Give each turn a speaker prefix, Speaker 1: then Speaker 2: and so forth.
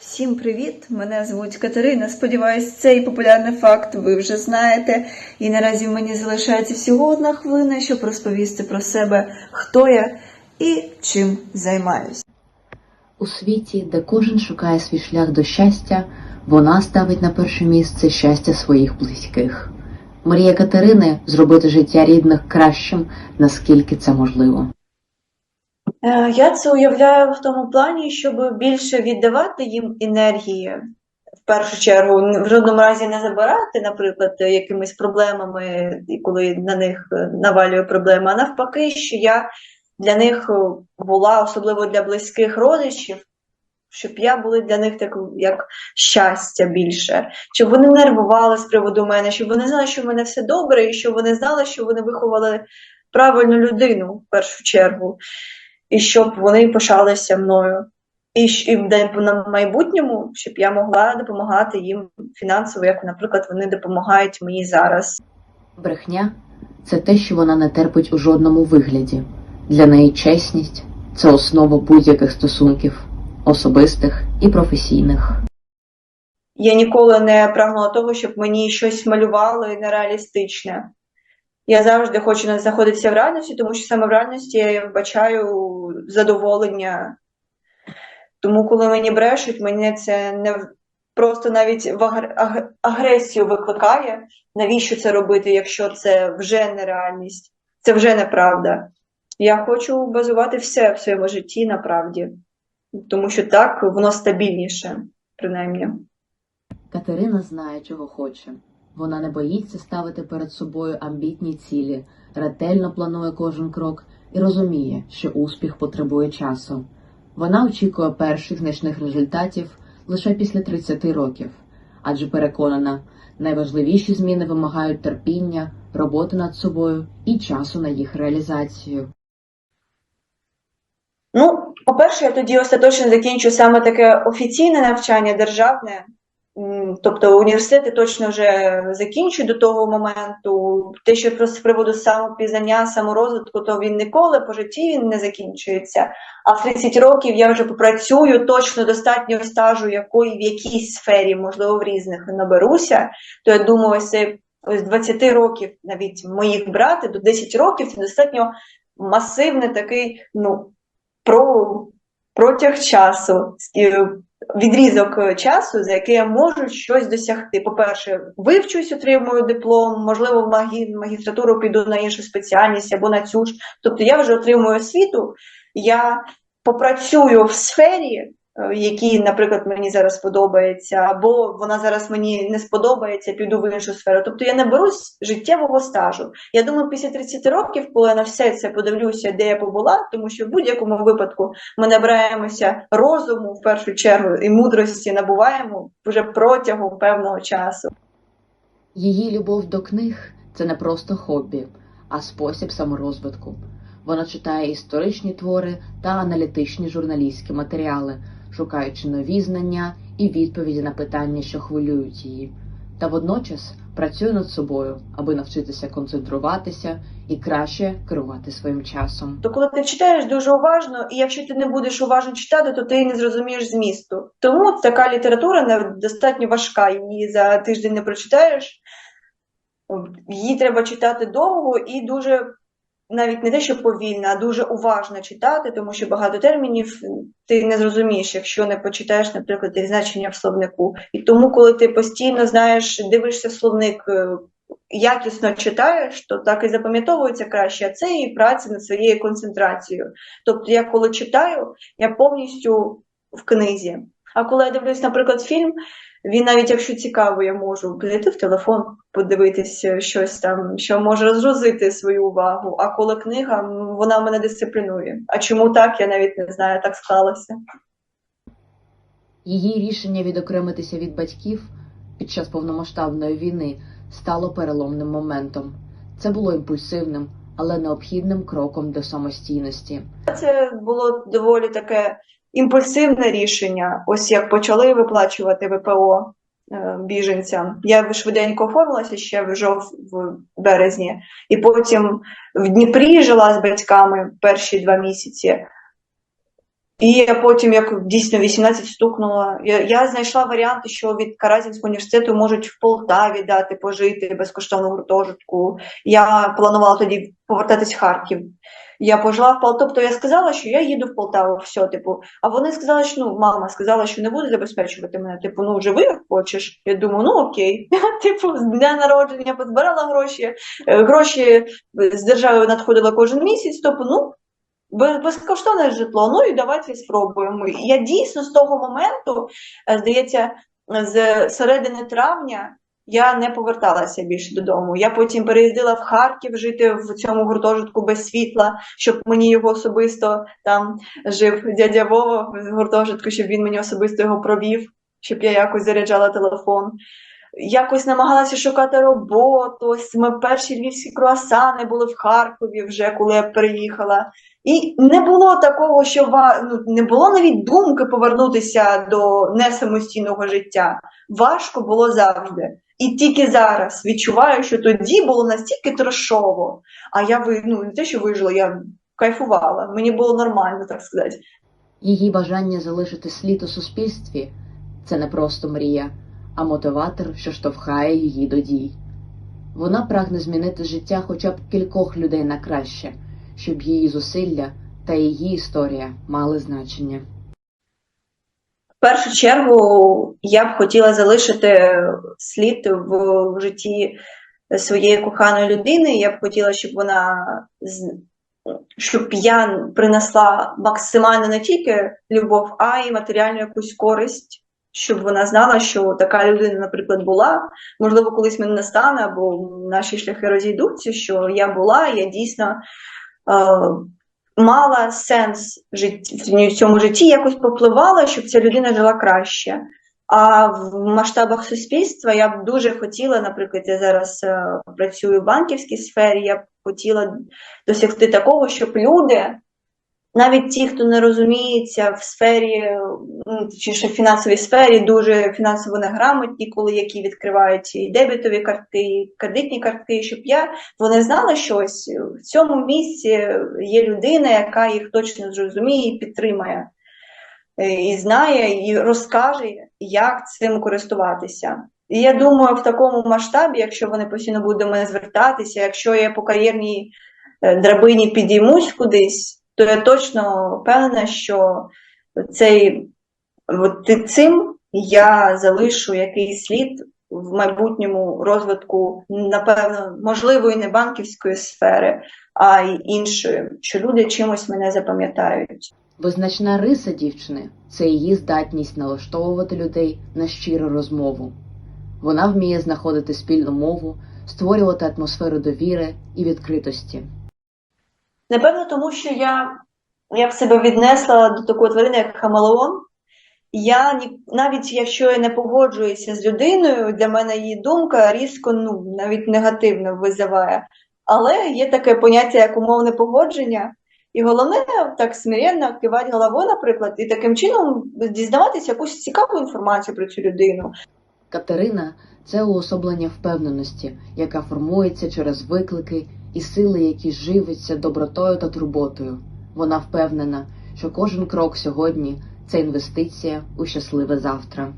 Speaker 1: Всім привіт! Мене звуть Катерина. Сподіваюсь, цей популярний факт ви вже знаєте. І наразі мені залишається всього одна хвилина, щоб розповісти про себе, хто я і чим займаюсь.
Speaker 2: У світі, де кожен шукає свій шлях до щастя, вона ставить на перше місце щастя своїх близьких. Мрія Катерини зробити життя рідних кращим, наскільки це можливо.
Speaker 1: Е, Я це уявляю в тому плані, щоб більше віддавати їм енергії. В першу чергу, в жодному разі не забирати, наприклад, якимись проблемами, коли на них е, навалює проблема, а навпаки, що я для них е, була, особливо для близьких родичів, щоб я була для них так як щастя більше, щоб вони нервували з приводу мене, щоб вони знали, що в мене все добре, і щоб вони знали, що вони виховали правильну людину в першу чергу, і щоб вони пишалися мною. І, і на майбутньому, щоб я могла допомагати їм фінансово, як, наприклад, вони допомагають мені зараз.
Speaker 2: Брехня це те, що вона не терпить у жодному вигляді. Для неї чесність це основа будь-яких стосунків, особистих і професійних.
Speaker 1: Я ніколи не прагнула того, щоб мені щось малювали нереалістичне. Я завжди хочу знаходитися в реальності, тому що саме в реальності я вбачаю задоволення. Тому, коли мені брешуть, мені це не просто навіть агресію викликає. Навіщо це робити, якщо це вже нереальність, це вже неправда. Я хочу базувати все в своєму житті на правді, тому що так воно стабільніше, принаймні.
Speaker 2: Катерина знає, чого хоче. Вона не боїться ставити перед собою амбітні цілі, ретельно планує кожен крок і розуміє, що успіх потребує часу. Вона очікує перших значних результатів лише після 30 років, адже переконана, найважливіші зміни вимагають терпіння, роботи над собою і часу на їх реалізацію.
Speaker 1: Ну, по-перше, я тоді остаточно закінчу саме таке офіційне навчання державне. Тобто університети точно вже закінчу до того моменту. Те, що просто з приводу самопізнання, саморозвитку, то він ніколи по житті він не закінчується. А в 30 років я вже попрацюю точно достатньо стажу, якої в якійсь сфері, можливо, в різних наберуся. То я думаю, ось ось 20 років навіть моїх брати до 10 років це достатньо масивний такий, ну про протяг часу, відрізок е, часу, за який я можу щось досягти. По-перше, вивчусь, отримую диплом, можливо, в магі- магістратуру піду на іншу спеціальність або на цю ж. Тобто я вже отримую освіту, я попрацюю в сфері, е, якій, наприклад, мені зараз подобається, або вона зараз мені не сподобається, піду в іншу сферу. Тобто я наберусь життєвого стажу. Я думаю, після 30 років, коли я на все це подивлюся, де я побула, тому що в будь-якому випадку ми набираємося розуму в першу чергу і мудрості набуваємо вже протягом певного часу.
Speaker 2: Її любов до книг це не просто хобі, а спосіб саморозвитку. Вона читає історичні твори та аналітичні журналістські матеріали, шукаючи нові знання і відповіді на питання, що хвилюють її, та водночас працює над собою, аби навчитися концентруватися і краще керувати своїм часом.
Speaker 1: То коли ти читаєш дуже уважно, і якщо ти не будеш уважно читати, то ти не зрозумієш змісту. Тому така література не- достатньо важка, її за тиждень не прочитаєш. Її треба читати довго і дуже, навіть не те, що повільно, а дуже уважно читати, тому що багато термінів ти не зрозумієш, якщо не почитаєш, наприклад, їх значення в словнику. І тому, коли ти постійно знаєш, дивишся словник, е, якісно читаєш, то так і запам'ятовується краще, а це і праця над своєю концентрацією. Тобто, я коли читаю, я повністю в книзі. А коли я дивлюсь, наприклад, фільм, він навіть якщо цікаво, я можу зайти в телефон, подивитися щось там, що може розгрузити свою увагу. А коли книга, вона мене дисциплінує. А чому так, я навіть не знаю, так склалося.
Speaker 2: Її рішення відокремитися від батьків під час повномасштабної війни стало переломним моментом. Це було імпульсивним, але необхідним кроком до самостійності.
Speaker 1: Це було доволі таке імпульсивне рішення. Ось як почали виплачувати ВПО е, біженцям. Я швиденько оформилася ще в жов в березні, і потім в Дніпрі жила з батьками перші два місяці. І я потім, як дійсно 18 стукнула, я, я знайшла варіанти, що від Каразінського університету можуть в Полтаві дати пожити безкоштовно в гуртожитку. Я планувала тоді повертатись в Харків. Я пожила в Полтаві, тобто я сказала, що я їду в Полтаву, все, типу. А вони сказали, що ну, мама сказала, що не буде забезпечувати мене. Типу, ну живи як хочеш. Я думаю, ну окей. Типу, з дня народження позбирала гроші, е, гроші з держави надходили кожен місяць, тобто, ну. Безкоштовне житло, ну і давайте спробуємо. Я дійсно з того моменту, е, здається, з середини травня я не поверталася більше додому. Я потім переїздила в Харків жити в цьому гуртожитку без світла, щоб мені його особисто там жив дядя Вова в гуртожитку, щоб він мені особисто його провів, щоб я якось заряджала телефон. Якось намагалася шукати роботу. Ось ми перші львівські круасани були в Харкові вже, коли я переїхала. І не було такого, що ну, не було навіть думки повернутися до несамостійного життя. Важко було завжди. І тільки зараз відчуваю, що тоді було настільки трошово. А я ну, не те, що вижила, я кайфувала. Мені було нормально, так сказати.
Speaker 2: Її бажання залишити слід у суспільстві це не просто мрія, а мотиватор, що штовхає її до дій. Вона прагне змінити життя хоча б кількох людей на краще, щоб її зусилля та її історія мали значення.
Speaker 1: В першу чергу я б хотіла залишити слід в житті своєї коханої людини. Я б хотіла, щоб вона щоб я принесла максимально не тільки любов, а й матеріальну якусь користь, щоб вона знала, що така людина, наприклад, була. Можливо, колись мене не стане, або наші шляхи розійдуться, що я була, я дійсно мала сенс в цьому житті, якось попливала, щоб ця людина жила краще. А в масштабах суспільства я б дуже хотіла, наприклад, я зараз е, працюю в банківській сфері, я б хотіла досягти такого, щоб люди, навіть ті, хто не розуміється в сфері, ну, чи ще в фінансовій сфері, дуже фінансово неграмотні, коли які відкривають і дебетові картки, і кредитні картки, щоб я вони знали, що ось в цьому місці є людина, яка їх точно зрозуміє і підтримає, е, і знає, і розкаже, як цим користуватися. І я думаю, в такому масштабі, якщо вони постійно будуть до мене звертатися, якщо я по кар'єрній е, драбині підіймусь кудись, то я точно впевнена, що цей от цим я залишу якийсь слід в майбутньому розвитку, напевно, можливо, і не банківської сфери, а й іншої, що люди чимось мене запам'ятають.
Speaker 2: Визначна риса дівчини це її здатність налаштовувати людей на щиру розмову. Вона вміє знаходити спільну мову, створювати атмосферу довіри і відкритості.
Speaker 1: Напевно, тому що я, я б себе віднесла до такої тварини, як хамелеон. Я навіть якщо я не погоджуюся з людиною, для мене її думка різко, ну, навіть негативно визиває. Але є таке поняття, як умовне погодження. І головне так смиренно кивати головою, наприклад, і таким чином дізнаватися якусь цікаву інформацію про цю людину.
Speaker 2: Катерина це уособлення впевненості, яка формується через виклики і сили, які живиться добротою та турботою. Вона впевнена, що кожен крок сьогодні це інвестиція у щасливе завтра.